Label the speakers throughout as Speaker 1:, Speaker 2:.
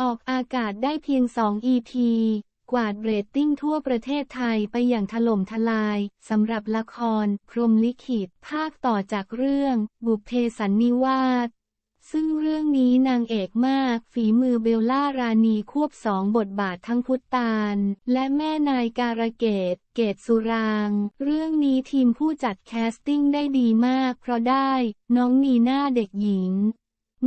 Speaker 1: ออกอากาศได้เพียง 2 EP กวาดเรตติ้งทั่วประเทศไทยไปอย่างถล่มทลายสำหรับละคร พรหมลิขิต ภาคต่อจากเรื่อง บุพเพสันนิวาสซึ่งเรื่องนี้นางเอกมาก ฝีมือเบลล่ารานีควบสองบทบาททั้งพุทธานและแม่นายการะเกต เกตสุราง เรื่องนี้ทีมผู้จัดแคสติ้งได้ดีมาก เพราะได้ น้องนีน่าเด็กหญิง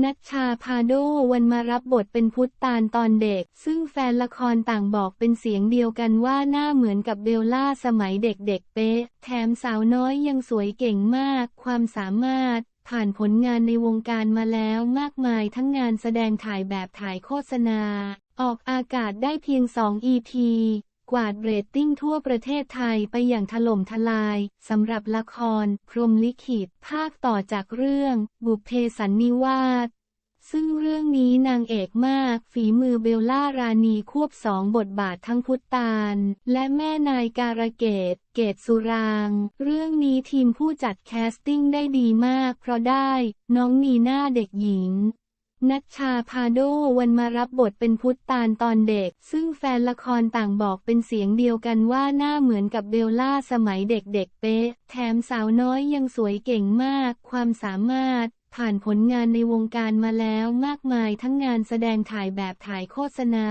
Speaker 1: นัชชาพาโดวันมารับบทเป็นพุทธานตอนเด็ก ซึ่งแฟนละครต่างบอกเป็นเสียงเดียวกันว่าหน้าเหมือนกับเบลล่าสมัยเด็กๆเป๊ะ แถมสาวน้อยยังสวยเก่งมาก ความสามารถ ผ่านผลงานในวงการมาแล้วมากมายทั้งงานแสดงถ่ายแบบถ่ายโฆษณา ออกอากาศได้เพียง 2 EP กวาดเรตติ้งทั่วประเทศไทยไปอย่างถล่มทลายสำหรับละคร พรมลิขิต ภาคต่อจากเรื่อง บุพเพสันนิวาสซึ่งเรื่องนี้นางเอกมาก ฝีมือเบลล่ารานีควบสองบทบาททั้งพุทธานและแม่นายการะเกต เกตสุราง เรื่องนี้ทีมผู้จัดแคสติ้งได้ดีมาก เพราะได้ น้องนีน่าเด็กหญิง นัชชาพาโดวันมารับบทเป็นพุทธานตอนเด็ก ซึ่งแฟนละครต่างบอกเป็นเสียงเดียวกันว่าหน้าเหมือนกับเบลล่าสมัยเด็กๆเป๊ะ แถมสาวน้อยยังสวยเก่งมาก ความสามารถ ผ่านผลงานในวงการมาแล้วมากมายทั้งงานแสดงถ่ายแบบถ่ายโฆษณา